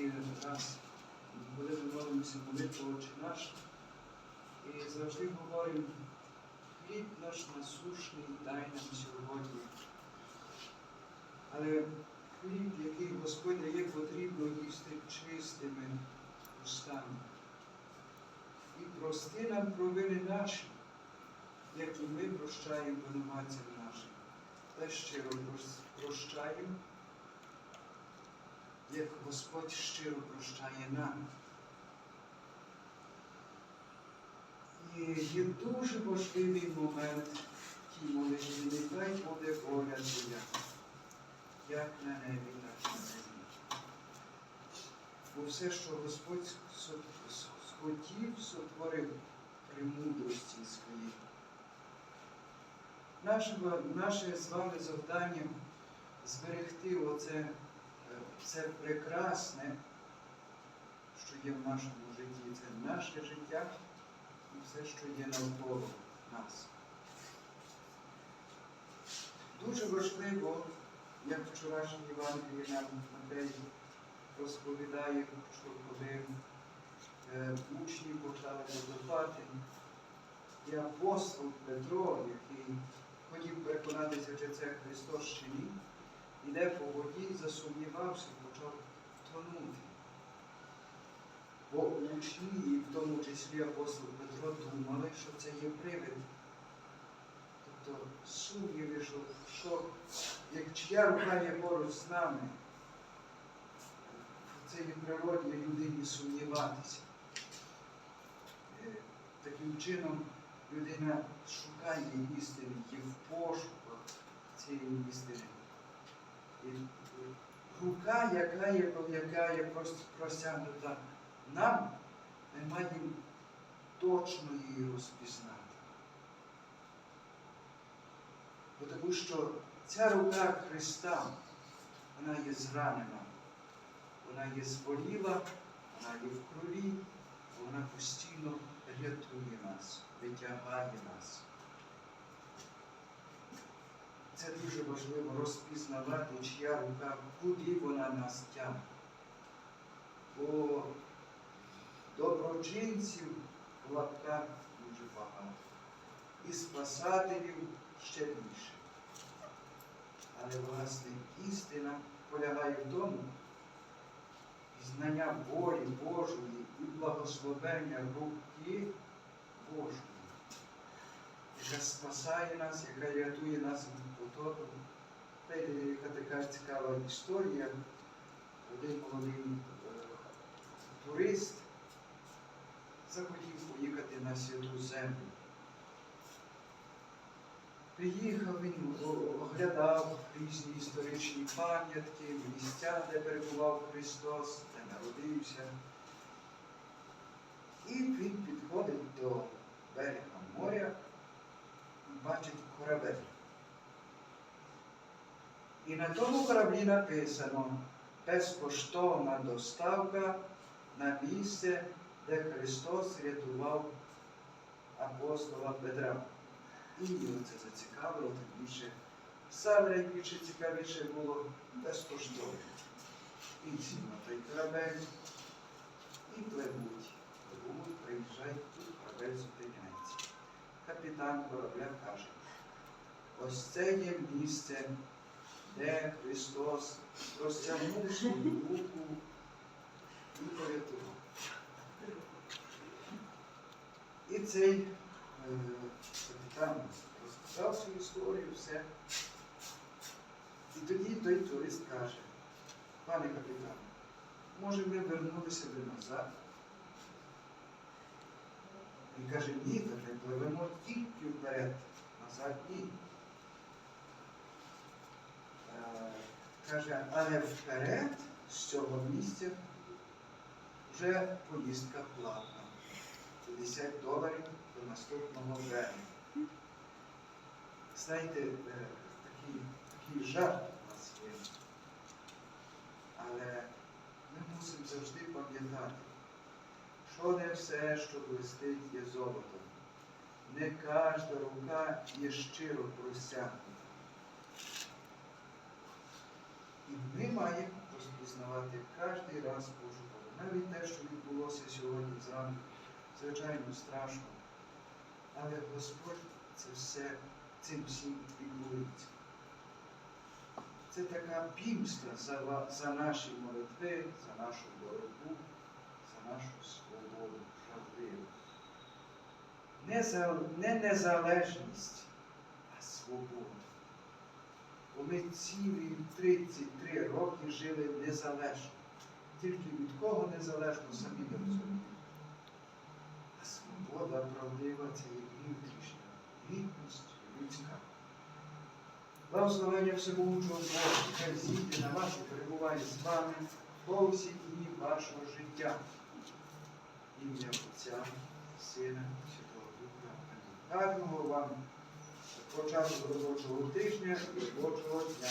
всякий раз, ми молимося молитву Отче наш, і завжди говоримо, хліб наш насушний дай нам сьогодні. Але хліб, який Господь дає, потрібно їсти чистими устами. І прости нам провини наші, як і ми прощаємо винуватцям нашим. Та щиро прощаємо, як Господь щиро прощає нам. І є дуже важливий момент в тій молитві. Нехай буде воля Твоя, як на небі, так на землі. Бо все, що Господь схотів, сотворив при мудрості своїй. Наше, наше з вами завдання зберегти оце все прекрасне, що є в нашому житті. Це наше життя і все, що є навколо нас. Дуже важливо, як вчорашній Євангелії нам Матей розповідає, що коли е, учні почали подавати, і апостол Петро, який хотів переконатися, чи це Христос чи ні, іде по воді, засумнівався, почав тонути. Бо учні, і в тому числі апостол Петро, думали, що це є привид. Тобто сумніви, що, що як чия рука є поруч з нами, це є природне людині сумніватися. Е, Таким чином людина шукає істини, є в пошуках цієї істини. Рука, яка є, яка є простягнута нам, ми маємо точно її розпізнати. Бо Тому що ця рука Христа, вона є зранена, вона є зболіла, вона є в крові, вона постійно рятує нас, витягає нас. Це дуже важливо розпізнавати, чия рука, куди вона нас тягне. Бо доброчинців в лапках дуже багато. І спасателів ще більше. Але власне істина полягає в тому, знання волі Божої і благословення руки Божої, яка спасає нас, яка рятує нас від потопу. Яка така цікава історія. Один молодий е, турист захотів поїхати на святу землю. Приїхав він, оглядав різні історичні пам'ятки, місця, де перебував Христос, де народився. І він підходить до берега моря бачить корабель. І на тому кораблі написано безкоштовна доставка на місце, де Христос рятував апостола Петра. І це зацікавило, тим більше саме найбільше цікавіше було безкоштовно. І сів на той корабель і. Пливуть, Капітан корабля каже, ось це є місце, де Христос розтягнув свою руку і порятував. І цей е, капітан розказав свою історію, все. І тоді той турист каже, пане капітан, може ми вернулися би назад? Він каже, ні, ми пливемо тільки вперед, назад ні. Е, Каже, але вперед з цього місця вже поїздка платна. 50 доларів до наступного берега. Знаєте, е, такий, такий жарт у нас є. Але ми мусимо завжди пам'ятати, що не все, що блистить, є золотом. Не кожна рука є щиро простягнута. І ми маємо розпізнати. пізнавати кожен раз Божу волю. Навіть те, що відбулося сьогодні зранку, звичайно, страшно. Але Господь це все, цим всім піклується. Це така пімста за, за наші молитви, за нашу боротьбу, нашу свободу правдиву. Не, за, не незалежність, а свободу. Бо ми цілі 33 роки жили незалежно. Тільки від кого незалежно самі не розуміємо. А свобода правдива це є внутрішня гідність людська. Благословення всемогучого Бога, хай зійде на вас і перебуває з вами по всі дні вашого життя. Ім'я Отця, Сина, Святого Духа. Гарного вам початку робочого тижня і робочого дня.